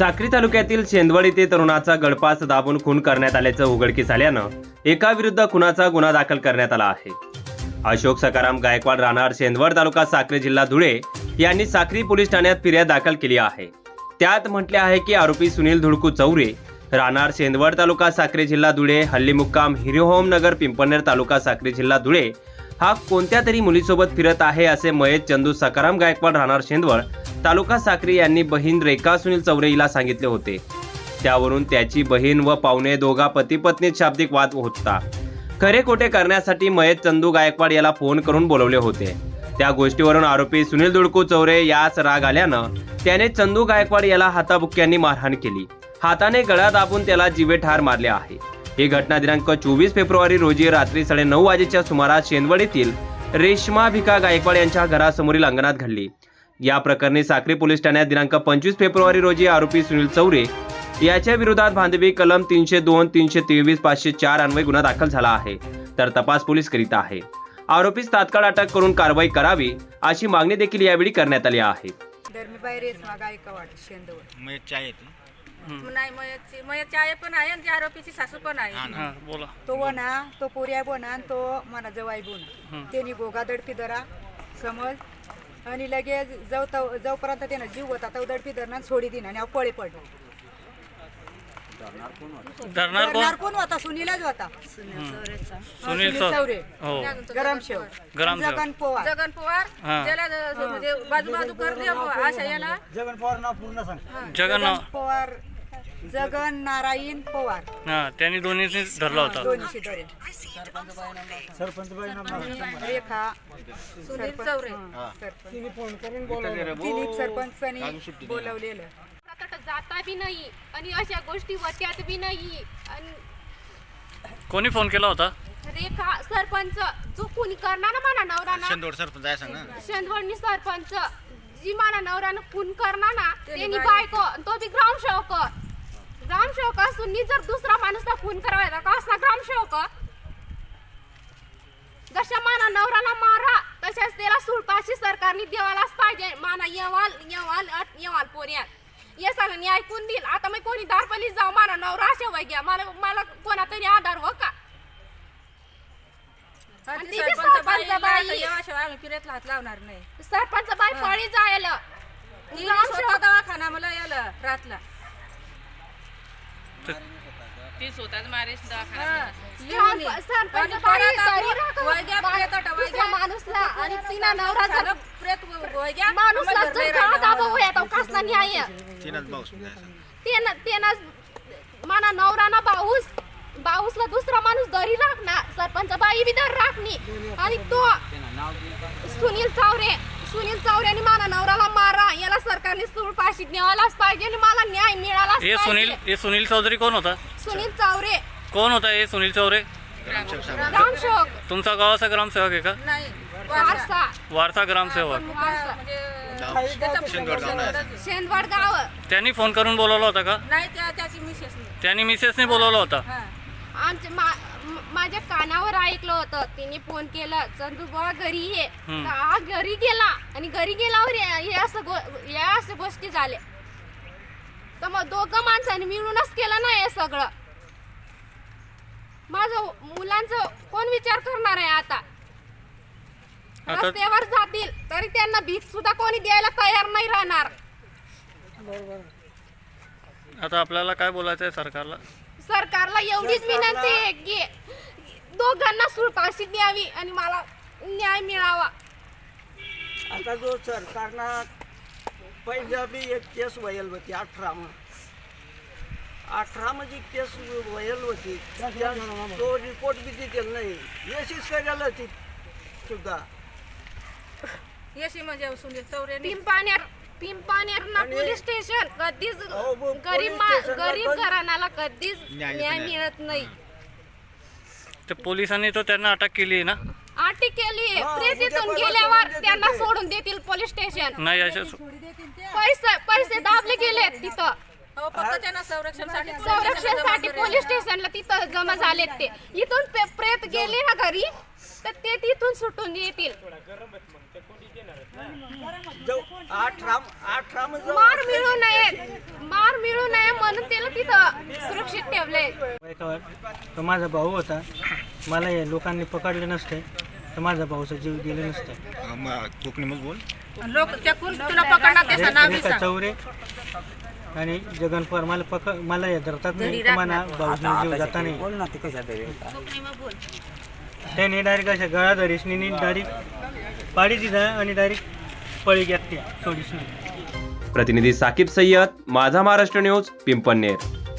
साक्री तालुक्यातील शेंदवड येथे तरुणाचा गळपास दाबून खून करण्यात आल्याचं उघडकीस आल्यानं एका विरुद्ध खुनाचा गुन्हा दाखल करण्यात आला आहे. अशोक सकाराम गायकवाड राहणार शेंदवड तालुका साक्री जिल्हा धुळे यांनी साक्री पोलीस ठाण्यात फिर्याद दाखल केली आहे. त्यात म्हटले आहे की आरोपी सुनील धुडकू चौरे राहणार शेंदवड तालुका साक्री जिल्हा धुळे हल्ली मुक्काम हिरोहोम नगर पिंपळनेर तालुका साक्री जिल्हा धुळे हा कोणत्या तरी मुलीसोबत फिरत आहे असे मयत चंदू सकाराम गायकवाड राहणार शेंदवड तालुका साखरे यांनी बहीण रेखा सुनील चौरे हिला सांगितले होते. त्यावरून त्याची बहीण व पाहुणे दोघा पती पत्नीत शाब्दिक वाद होता. खरे खोटे करण्यासाठी मयत चंदू गायकवाड याला फोन करून बोलवले होते. त्या गोष्टीवरून आरोपी सुनील दुडकू चौरे यास राग आल्यानं त्याने चंदू गायकवाड याला हाताबुक्क्यांनी मारहाण केली. हाताने गळा दाबून त्याला जीवे ठार मारले आहे. ही घटना दिनांक चोवीस फेब्रुवारी रोजी रात्री साडेनऊ वाजेच्या सुमारास शेनवडीतील येथील रेश्मा भिका गायकवाड यांच्या घरासमोरील अंगणात घडली. या प्रकरणी साक्री पोलीस ठाण्यात दिनांक पंचवीस फेब्रुवारी रोजी आरोपी सुनील चौरे याच्या विरोधात भांडवी कलम तीनशे दोन तीनशे तेवीस पाचशे चार अन्वय गुन्हा दाखल झाला आहे तर तपास पोलीस करीत आहे. आरोपीस तात्काळ अटक करून कारवाई करावी अशी मागणी देखील यावेळी करण्यात आली आहे. नाही मयतची मयतची आई पण आणि आरोपीची सासू पण आहे. हा हा बोला. तो वना तो पोर्या बोना तो मना जवाई बोना. त्यांनी गोगा दडपी धरा समज. आणि लगेच जाऊ तव जाऊपर्यंत त्यानं जीव होता तो दडपी धरणार सोडी दिन आणि अहो पळे पडलं. धरणार कोण धरणार कोण? होता? सुनीलच होता. सुनील चौरे हो गरमशेव ग्रामसेवक. जगन पोवार. जगन पवार? हा. त्याला ज- म्हणजे बाजू बाजू करते अशा याला जगन जगन पवार जगन नारायण पवार. हा त्यांनी दोन्हीनी धरला होता. दोन्हीशी धरे रेखा सुनील चौरे. तिन्ही सरपंचांनी बोलवलेलं. आता जाता बी नाही आणि अशा गोष्टी होत्यात बी नाही. आणि कोणी फोन केला होता? रेखा सरपंच जो कोणी करणार ना म्हणा नवरा शेंदोड सरपंच आहे सांग ना. शेंदवडनी सरपंच जी म्हणा नवऱ्यानं खून करणार ना त्यांनी बायको तो बी ग्रामसेवक ग्रामसेवक असून नी जर दुसरा माणूस खून करायचा का असला ग्रामसेवक? जशा माना नवऱ्याला मारा तशाच त्याला सुलपाशी सरकारने देवालाच पाहिजे. माना येवाल येवाल अट येवाल पोऱ्यात. ये नी ऐकून देईल. आता मी कोणी दारपली जाऊ माना नवरा असे वय घ्या. मला मला कोणा तरी आधार हो का? सरपंच बाई हात लावणार नाही. सरपंच बाई पळी जायला. दवाखाना मला याला रातला. ती स्वतःच मारेश. माणूसला आणि तिना नवरा प्रेत माणूसला येतो कसला न्याय तेन तेनच माना नवराना बाऊस बाऊसला दुसरा माणूस दरी राखणार सरपंच बाई बी दर राखणी आणि तो सुनील चावरे सुनील चावऱ्याने माना नवराला मारा याला सरकारने पाशी न्यायलाच पाहिजे आणि मला न्याय मिळालाच हे सुनील हे सुनील चौधरी कोण होता? सुनील चावरे. कोण होता हे सुनील चौरे? ग्रामसेवक. तुमचा गावाचा ग्रामसेवक आहे का? नाही वारसा. वारसा ग्रामसेवक. म्हणजे शेंदवड गाव. त्यांनी फोन करून बोलवला होता का? नाही त्या त्याची मिसेस नाही त्यांनी मिसेसने बोलवला होता? हा. माझ्या कानावर ऐकलं होतं. तिने फोन केला चंदू घरी ये. हम्म. तर हा घरी गेला. आणि घरी गेल्यावर हे हे असं गो- या असं गोष्टी झाल्या. तर मग दोघं माणसांनी मिळूनच केलं ना हे सगळं. माझं मुलांचं कोण विचार करणार आहे आता? आता रस्त्यावर जातील तरी त्यांना भीक सुद्धा कोणी द्यायला तयार नाही राहणार. आता आपल्याला काय बोलायचं आहे सरकारला? सरकारला एवढीच विनंती आहे की दोघांना सुळपाशी द्यावी आणि मला न्याय मिळावा. आता जो सरकारनं पहिल्या बी एक केस वयल होती अठरामा अठरा म्हणजे केस वयल होती. त्या- तो रिपोर्ट बी दिलेला नाही. यशीच करायला ती सुद्धा. येशी म्हणजे सुनील चौरे पिंपानेर पिंपानेर ना आणि- पोलीस स्टेशन कधीच गरीब गरीब घराण्याला कधीच न्याय. मिळत नाही. ते पोलिसांनी तो त्यांना अटक केली आहे ना? आटी केली. परवा गेल्यावर सोडून देतील त्यांना. सोडून देतील पोलीस स्टेशन. नाही अशा पैसे पैसे दाबले गेले तिथं. संरक्षणसाठी संरक्षणासाठी पोलीस स्टेशनला तिथं जमा झालेत ते. इथून पे- प्रेत गेले ना घरी तर ते तिथून सुटून येतील. जाऊ आठ राम आठ राम जाऊ. मार मिळू नये. मार मिळू नये म्हणून त्याला तिथं सुरक्षित ठेवले तो माझा भाऊ होता. मला या लोकांनी पकडले नसते तर माझा भाऊचा जीव गेले नसते. कोकणीमध्ये बोल. लोक चकून तुला पकडणार त्याचं नाव बी रेखा सांग. चौरे आणि जगन पवार मला पक मला या धरतात नाही तर मला भाऊचा जीव जाता नाही. त्याने डायरेक्ट अशा गळा धरीसनी डायरेक्ट पाडी दिला आणि डायरेक्ट पळी घेतल्या सोडीस नाही. प्रतिनिधी साकीब सय्यद माझा महाराष्ट्र न्यूज पिंपणनेर.